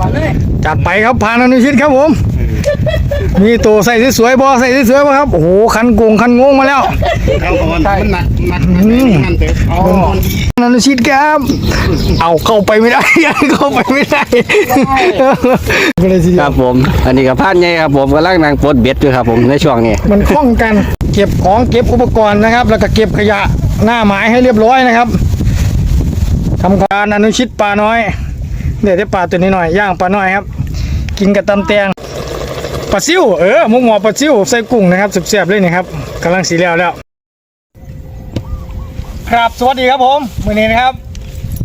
มาเลยจัดไปครับพานอนุชิตครับผม มีตัวใส่สวยๆบอใส่สวยๆบอครับ โอ้โหคันโกงคันงงมาแล้วเข้าก่อนมันหนักหนักหนักนั่นเถอะอ๋อพานอนุชิตครับ เอาเข้าไปไม่ได้เข้าไปไม่ได้ก็เลยทีคเดียรัวบผม อันนี้กับพานใหญ่ครับผมกำลังนั่งปลดเบ็ดอยู่ครับผมในช่วงนี้ มันคล้องกันเก็บของเก็บอุปกรณ์นะครับ แล้วก็เก็บขยะหน้าหมายให้เรียบร้อยนะครับทำการอนุชิตปลาน้อย เดี๋ยวได้ปลาตัวนี้หน่อยย่างปลาน้อยครับ กินกับตำแตงปลาซิวเออมุกหมอปลาซิวใส่กุ้งนะครับเสียบๆเลยนี่ครับกำลังสีแล้วแล้ว ครับสวัสดีครับผมมื่อนี้นะครับ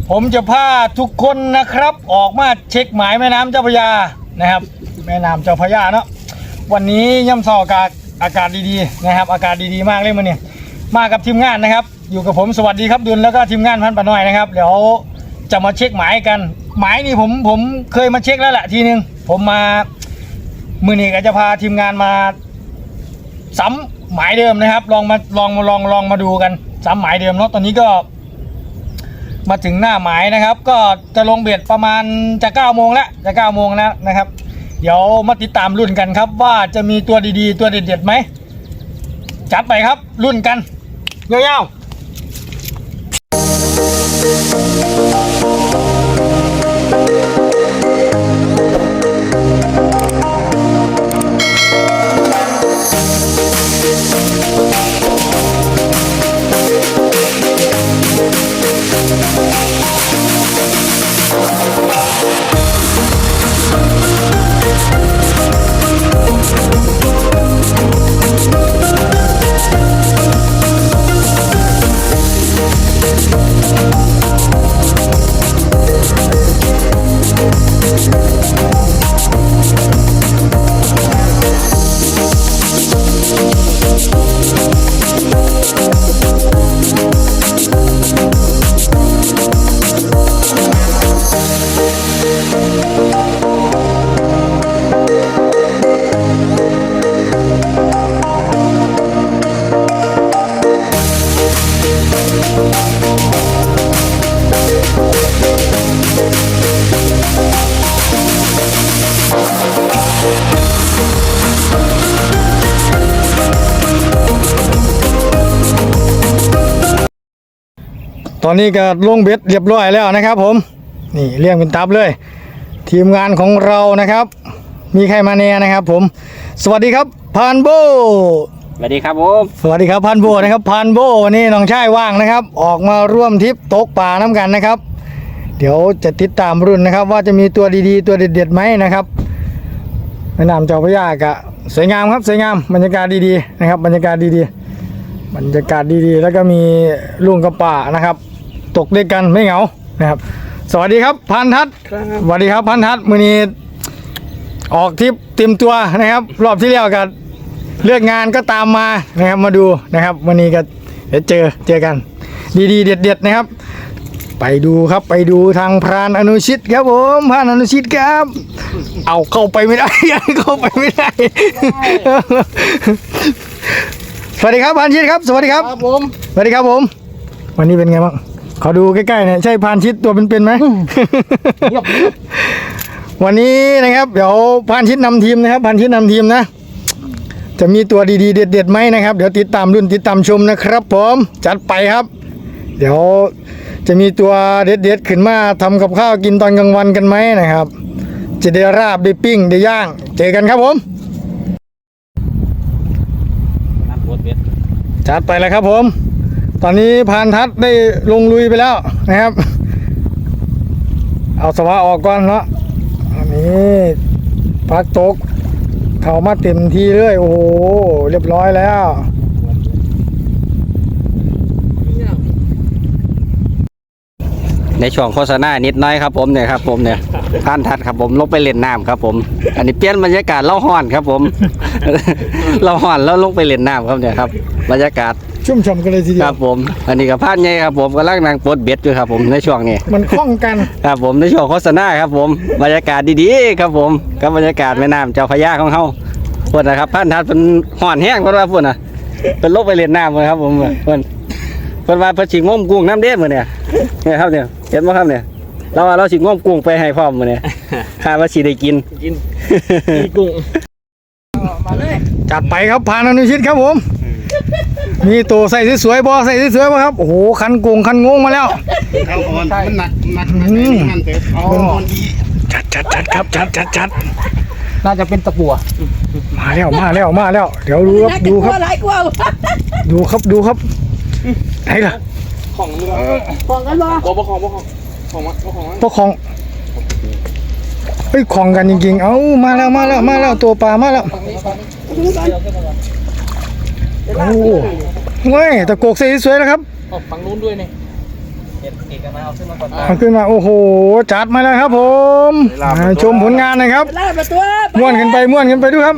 ผมจะพาทุกคนนะครับ ออกมาเช็คหมายแม่น้ำเจ้าพระยานะครับ แม่น้ำเจ้าพระยาเนาะวันนี้ย่ำเสาอากาศอากาศดีๆนะครับ อากาศดีๆมากเลยมื่อนี้มากับทีมงานนะครับ อยู่กับผมสวัสดีครับดุลแล้วก็ทีมงานพันปะน้อยนะครับเดี๋ยวจะมาเช็คหมายกัน หมายนี่ผมผมเคยมาเช็คแล้วแหละทีนึง ผมมามือนี้ก็จะพาทีมงานมาซ้ำหมายเดิมนะครับ ลองมาลองมาลองลองมาดูกันซ้ำหมายเดิมเนาะตอนนี้ก็ มาถึงหน้าหมายนะครับ ก็จะลงเบ็ดประมาณจะ9โมงแล้วจะ9โมงแล้วนะครับ เดี๋ยวมาติดตามรุ่นกันครับ ว่าจะมีตัวดีๆ ตัวเด็ดๆไหมจัดไปครับรุ่นกันยาวๆ อนนี้ก็ลงเบ็ดเรียบร้อยแล้วนะครับ ผม นี่เรียงเป็นตับเลย ทีมงานของเรานะครับ มีใครมาแน่นะครับ ผม สวัสดีครับพานโบสวัสดีครับผมสวัสดีครับพันโบนะครับพันโบวันนี้น้องชายว่างนะครับ ออกมาร่วมทริปตกป่าน้ำกันนะครับ เดี๋ยวจะติดตามรุ่นนะครับ ว่าจะมีตัวดีๆ ตัวเด็ดๆไหมนะครับแม่น้ำเจ้าพระยากะสวยงามครับสวยงามบรรยากาศดีๆนะครับ บรรยากาศดีๆ บรรยากาศดีๆ แล้วก็มีลุงกับป่านะครับ ตกด้วยกันไม่เหงานะครับ สวัสดีครับพันทัศน์สวัสดีครับพันทัศน์มือนี้ออกทริปเต็มตัวนะครับ รอบที่แล้วกันเลือกงานก็ตามมานะครับมาดูนะครับ วันนี้ก็เดี๋ยวเจอเจอกัน ดีๆ เด็ดๆนะครับ ไปดูครับไปดูทางพรานอนุชิตครับผมพรานอนุชิตครับ เอาเข้าไปไม่ได้เข้าไปไม่ได้ สวัสดีครับพรานชิตครับ สวัสดีครับ ครับผม สวัสดีครับผม วันนี้เป็นไงบ้าง ขอดูใกล้ๆหน่อยใช่พรานชิตตัวเป็นๆไหม เงียบ วันนี้นะครับ เดี๋ยวพรานชิตนำทีมนะครับพรานชิตนำทีมนะ จะมีตัวดีๆ เด็ดๆไหมนะครับ เดี๋ยวติดตามรุ่นติดตามชมนะครับผมจัดไปครับ เดี๋ยวจะมีตัวเด็ดๆขึ้นมาทำกับข้าวกินตอนกลางวันกันไหมนะครับ จะได้ราบได้ปิ้งได้ย่าง เจอกันครับผมนั่งปลดเบ็ดจัดไปแล้วครับผม ตอนนี้พานทัศได้ลงลุยไปแล้วนะครับ เอาสวะออกก่อนเนาะอันนี้พักตกเข้ามาเต็มที่เลย โอ้โห เรียบร้อยแล้วในช่วงโฆษณานิดน้อยครับผมเนี่ยครับผมเนี่ยพานทัดครับผมลงไปเล่นน้ำครับผม อันนี้เปลี่ยนบรรยากาศเล่าห้อนครับผมเราห้อนแล้วลงไปเล่นน้ำครับเนี่ยครับ บรรยากาศ ชุ่มฉ่ำกันเลยทีเดีคยรัวบผม อันนี้กับพานใหญ่ครับผมกำลังนั่งปลดเบ็ดอยู่ครับผมในช่วงนี้มันคล้องกันครับผมในช่วงโฆษณาครับผมบรรยากาศดีๆครับผมกับบรรยากาศแม่น้ำเจ้าพระยาของเฮาพุ่นนะครับพันทัดเป็นห่อนแห้งเพิ่นว่าพุ่นน่ะเป็นลกไปเล่นน้ำเลยครับผมเพิ่นเพิ่นว่าเพิ่นสิงมกุ้งน้ำเด้มื้อเนี่ยเนี่ยครับเนี่ยเห็นบ่ครับเนี่ยเราว่าเราสิง้มกุ้งไปให้พร้อมมื้อนี้คาดว่าสิได้กิน กินมีกุ้งจัดไปครับพานอนุชิตครับผม มีตัวใส่สวยๆบอใส่สวยๆบอครับ โอ้โห คันกงคันงงมาแล้วเขาอ่อนมันหนักหนักหนักในมันเถอะมันอ่อนดีจัดจัดจัดครับจัดจัดจัดน่าจะเป็นตะกัวมาแล้วมาแล้วมาแล้ว เดี๋ยวดูครับดูครับ หลายกว่าดูครับดูครับไหนล่ะของมึงของกันบ่โอ้บ่ของบ่ของของมาบ่ของมาพวกของเอ้ยของกันจริงๆ เอ้ามาแล้วมาแล้วมาแล้วตัวปลามาแล้ว โอ้เว้ยตะโกกใส่สวยๆแล้วครับออกฝั่งนู้นด้วยนี่เอ็ดเอกกันมาเอาขึ้นมาก่อนเอาขึ้นมาโอ้โห จัดมาแล้วครับผมอ่าชมผลงานหนะครับลาบตัวม่วนกันไปม่วนกันไปด้วยครับ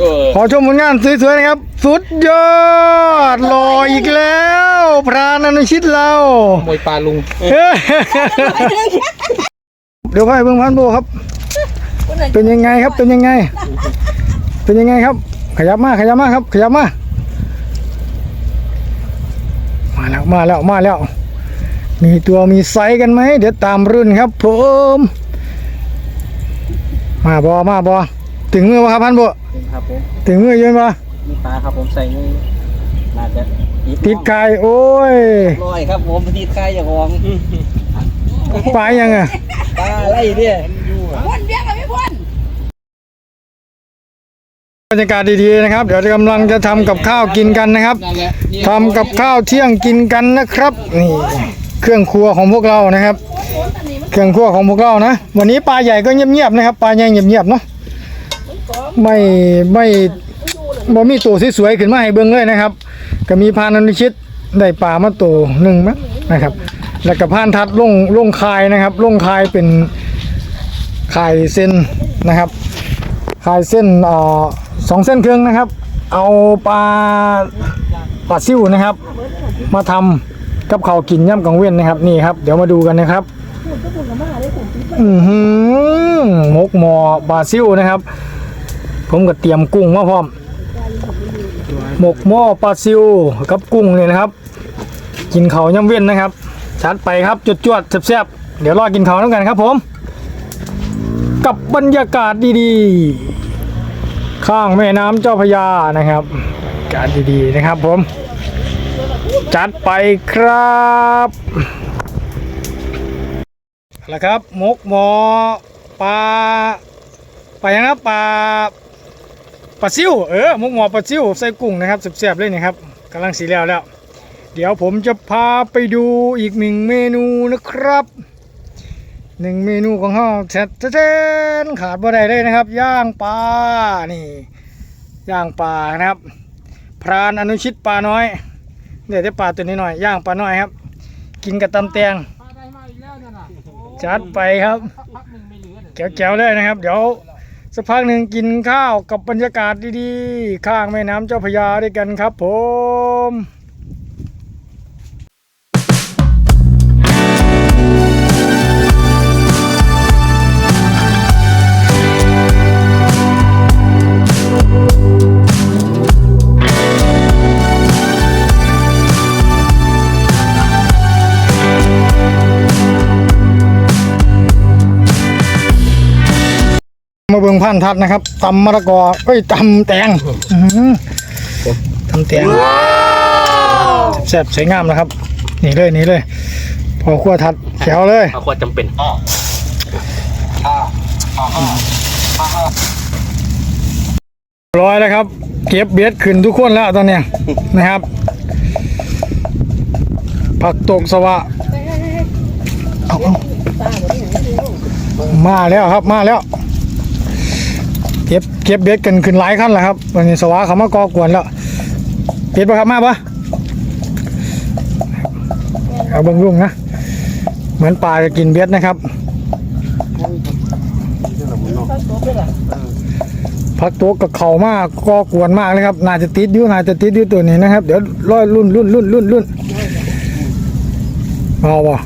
เออขอชมผลงานสวยๆนะครับ สุดยอดหล่ออีกแล้วพรานอนุชิตเรามวยปลาลุงเฮ้ยเดี๋ยวพ่อเบิ่งพันโบครับ เป็นยังไงครับเป็นยังไง เป็นยังไงครับ ขยับมาขยับมาครับ ขยับมา มาแล้วมาแล้วมาแล้ว มีตัวมีไซส์กันไหมเดี๋ยวตามรุ่นครับ ผม มาบอมาบอถึงมือวะครับพันโบครับผมถึงมือยืนปะมีปลาครับผมใส่นี่น่าจะติดกายโอ้ยร้อยครับผมติดไก่อย่างของปลายังอะปลาอะไรเนี่ยพ่นเบี้ยกับไม่พ่น บรรยากาศดีๆนะครับ เดี๋ยวกำลังจะทำกับข้าวกินกันนะครับทำกับข้าวเที่ยงกินกันนะครับ นี่เครื่องครัวของพวกเรานะครับ เครื่องครัวของพวกเรานะ วันนี้ปลาใหญ่ก็เงียบๆนะครับปลาใหญ่เงียบๆเนาะไม่ไม่บ่มีตัวสวยๆขึ้นมาให้เบิ่งเลยนะครับ ก็มีพานอนุชิตได้ปลามาตัวหนึ่งมั้งนะครับ แล้วก็พานทัดลงลงคายนะครับลงคายเป็นคายเส้นนะครับคายเส้นเอ่อ สองเส้นครึ่งนะครับ เอาปลาปลาซิ่วนะครับ มาทำกับเขากินย่ำกลางเว้นนะครับนี่ครับ เดี๋ยวมาดูกันนะครับอือหือมกหมอปลาซิวนะครับ ผมก็เตรียมกุ้งมาพร้อมหมกหม้อปลาซิวกับกุ้งเนี่ยนะครับ กินเขาย่ำเว้นนะครับชัดไปครับจวดจวดแซ่บๆเดี๋ยวรอกินเขาวน้ำกันครับผม กับบรรยากาศดีๆ ข้างแม่น้ำเจ้าพยานะครับ การดีๆนะครับผม จัดไปครับแล้วครับมกหมอปลาปลายังนะปลาปลาซิวเออมกหมอปลาซิวใส่กุ้งนะครับเสียบๆเลยนะครับกำลังสีแล้วแล้ว เดี๋ยวผมจะพาไปดูอีกหนึ่งเมนูนะครับ หนึ่งเมนูของห้องเสร็จเต้นขาดบ่ได้เลยนะครับ ย่างปลานี่ ย่างปลานะครับ พรานอนุชิตปลาน้อยเดี๋ยวได้ปลาตัวนี้หน่อยย่างปลาน้อยครับ กินกับตำแตงปลาได้มาอีกแล้วเนี่ยนะจัดไปครับพักหนึ่งไม่เหลือเนี่ยแจ๋วๆเลยนะครับ เดี๋ยวสักพักหนึ่งกินข้าวกับบรรยากาศดีๆ ข้างแม่น้ำเจ้าพยาด้วยกันครับผม บิ่งพันทัดนะครับตำมะละกอเอ้ยตำแตงอื้อหือตำแตงแซ่บๆสวยงามนะครับนี่เลยนี่เลย พอขั้วทัดแขวเลย เอาควรจำเป็นร้อยแล้วครับ เก็บเบ็ดขึ้นทุกคนแล้วตอนเนี้ย นะครับ ผักตกสวะเอาเอามาแล้วครับมาแล้ว เก็บเก็บเบ็ดกันขึ้นหลายขั้นแล้วครับวันนี้สวะเขามาก่อกวนแล้วเบ็ดปะครับมาปะเอาบิ้งลุงนะเหมือนปลาจะกินเบ็ดนะครับพักตัวกับเข่ามากก็กวนมากเลยครับน่าจะติดอยู่น่าจะติดอยู่ตัวนี้นะครับ เดี๋ยวร้อยรุ่นรุ่นรุ่นรุ่นรุ่นเอาวะ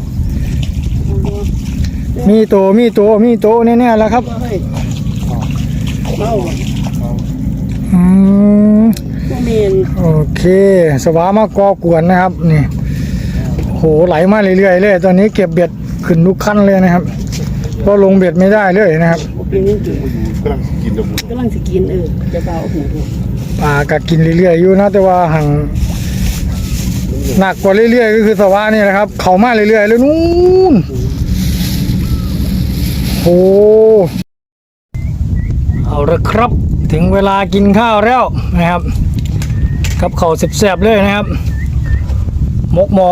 มีตัวมีตัวมีตัวแน่ๆแล้วครับ อืมเมนโอเค สวามากอกวนนะครับนี่โหไหลมาเรื่อยๆเลย ตอนนี้เก็บเบ็ดขึ้นทุกขั้นเลยนะครับเพราะลงเบ็ดไม่ได้เลยนะครับปีนี้กินกำลังกินกำลังสิกินเออจะเบาหูดูปลาก็กินเรื่อยๆอยู่นะแต่ว่าห่างหนักกว่าเรื่อยๆก็คือสวะนี่แหละครับ เขามาเรื่อยๆเลยนู่นโอ้ เอาละครับถึงเวลากินข้าวแล้วนะครับ กับข้าวแซ่บๆเลยนะครับ มกหมอ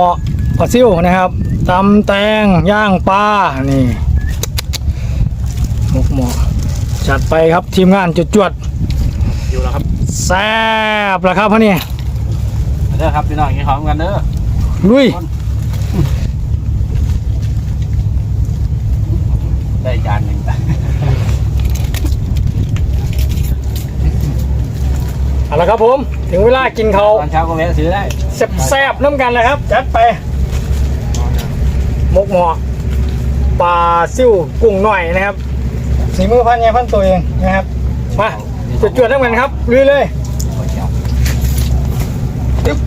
ปลาซิวนะครับตำแตงย่างปลานี่มกหมอจัดไปครับทีมงานจวดๆอยู่แล้วครับแซ่บแล้วครับพ่อนี่มาเด้อครับพี่น้องกินของกันเด้อลุย ได้จานหนึ่ง เอา ละครับผม ถึงเวลากินเขาวตอนเช้าก็แวะซื้อได้แซ่บๆน้ำกันเลยครับ จัดไปมกหมอปลาซิ่วกุ้งหน่อยนะครับสีมือพันเนี่ยพันตัวเองนะครับมาจวดๆน้ำกันครับลุยเลยตึ๊บ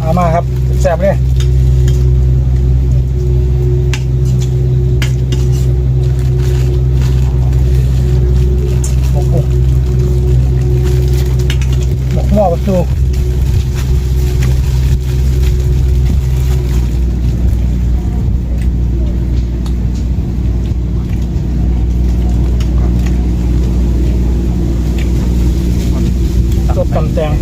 เอามาครับแซ่บเลยหมกกุ้งหมกหม้อประตู สดตำแตง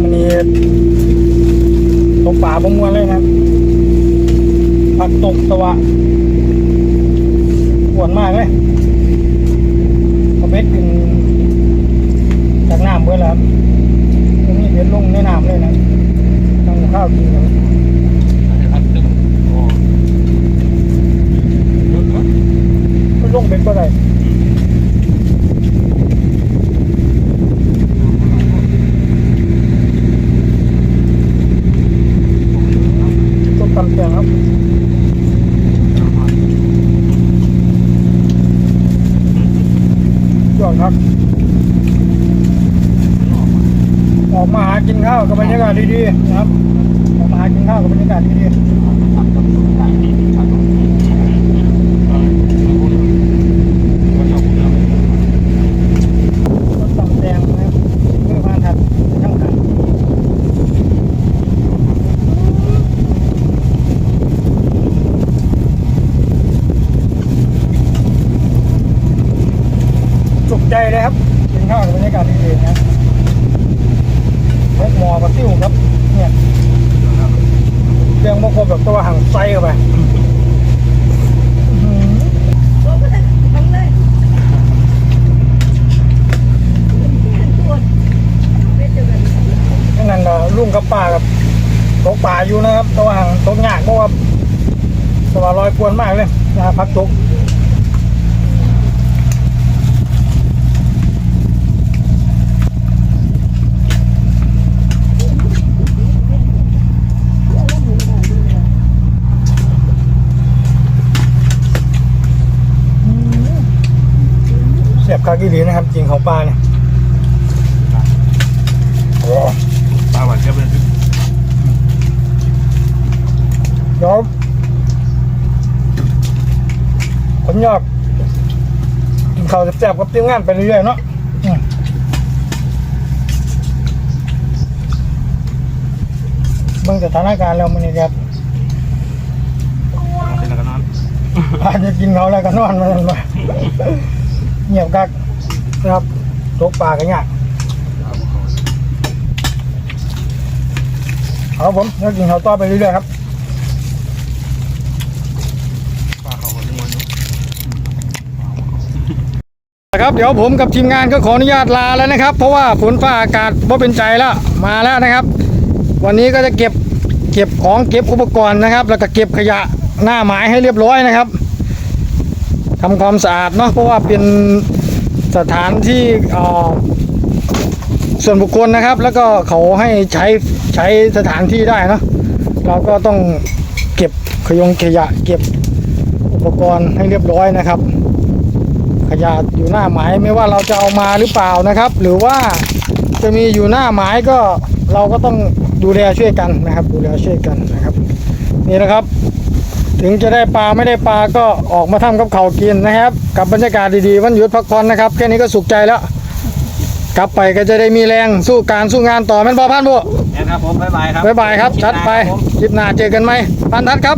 อันนี้ตก ประมวลเลยนะครับ ผักตกสวะปวดมากเลยเอาเบ็ดขึ้นจากน้ำเบื่อแล้วครับตรงนี้เบ็ดลงในน้ำเลยนะทำข้าวกินกับนลงเบ็ดก็ได้ต้มตำแตงครับยอดครับ อกมาหากินข้าวกับบรรยากาศดีๆครับออกมาหากินข้าวกับบรรยากาศดีๆต้มตำแตงนะครับเมื่อพานถัดช่างขัน จุกใจเลยครับกินข้าวกับบรรยากาศดีๆนะพกหมอกับติ้วครับ เนี่ย เรื่องบาคนแบบตัวห่างไส้เข้าไปนั่นก็ลุงกับป่ากับตกป่าอยู่นะครับ ระหว่างตกยากเพราะว่าตัวลอยกวนมากเลยนะพักตก เสียบคากิลีนะครับจริงของปลาเนี่ยโอ้ปลาหวานแค่เป็นเดี๋ยวผมอยากกินข้าวแซ่บๆกับทีมงานไปเรื่อยๆเนาะอืมเบิ่งสถานการณ์แล้วมันนี่ครับเป็นแล้วก็นอนอาจจะกินเขาวแล้วก็นอนมันมาเงียบกัก นะครับตกปลากันยากเอาผมแล้วกินเขาต่อไปเรื่อยๆครับปลาเขาคนนึงนนี้ครับเดี๋ยวผมกับทีมงานก็ขออนุญาตลาแล้วนะครับ เพราะว่าฝนฟ้าอากาศว่าเป็นใจแล้วมาแล้วนะครับ วันนี้ก็จะเก็บเก็บของเก็บอุปกรณ์นะครับ แล้วก็เก็บขยะหน้าหมายให้เรียบร้อยนะครับทำความสะอาดเนาะเพราะว่าเป็น สถานที่ส่วนบุคคลนะครับ แล้วก็เขาให้ใช้ใช้สถานที่ได้เนาะเราก็ต้องเก็บขยงขยะเก็บอุปกรณ์ให้เรียบร้อยนะครับ ขยะอยู่หน้าหมายไม่ว่าเราจะเอามาหรือเปล่านะครับ หรือว่าจะมีอยู่หน้าหมายก็เราก็ต้องดูแลช่วยกันนะครับ ดูแลช่วยกันนะครับ นี่นะครับ ถึงจะได้ปลาไม่ได้ปลาก็ออกมาทำกับเขาวกินนะครับ กับบรรยากาศดีๆวันหยุดพักผ่อนนะครับแค่นี้ก็สุขใจแล้ว กลับไปก็จะได้มีแรงสู้การสู้งานต่อแม่นบอพันบุเนี่ยครับผมบ๊ายบายครับบ๊ายบายครับชัดไปคลิปหน้าเจอกันไหมพันทัดครับ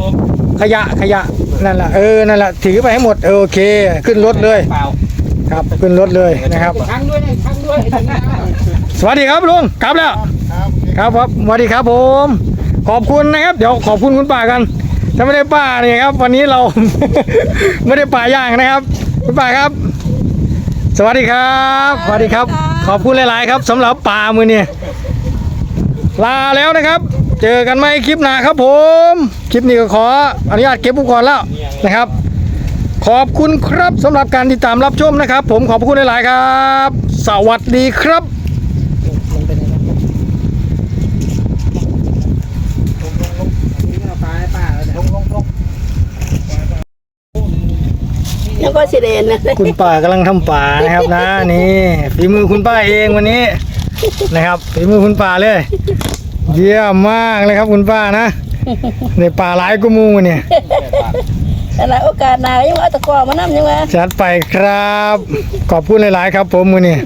ผมขยะขยะนั่นแหละเออนั่นแหละถือไปให้หมดเออโอเค ขึ้นรถเลยเปล่าครับ ขึ้นรถเลยนะครับ ทั้งด้วยนะทั้งด้วยสวัสดีครับลุงกลับแล้ว ครับครับสวัสดีครับผม ขอบคุณนะครับ เดี๋ยวขอบคุณคุณป้ากัน ถ้าไม่ได้ป้าเนี่ยครับ วันนี้เรา ไม่ได้ป่าย่างนะครับคุณป้าครับ สวัสดีครับสวัสดีครับ ขอบคุณหลาย ๆ ครับสำหรับป่ามือเนี่ยลาแล้วนะครับ เจอกันไหมคลิปหน้าครับผม คลิปนี้ก็ขออนุญาตเก็บอุปกรณ์แล้วนะครับ ขอบคุณครับสำหรับการติดตามรับชมนะครับ ผมขอบคุณหลาย ๆ ครับ สวัสดีครับ แล้วก็สิเดนนะคุณป้ากำลังทำป่านะครับนะนี่ฝีมือคุณป้าเองวันนี้นะครับฝีมือคุณป้าเลย เยี่ยมมากเลยครับคุณป้านะในป่าหลายกุมูเนี่ยแต่ละโอกาสหน้ายังเอาตะกร้อมานํยังไงจัดไปครับ ขอบคุณหลาย ๆ ครับผมมือนี่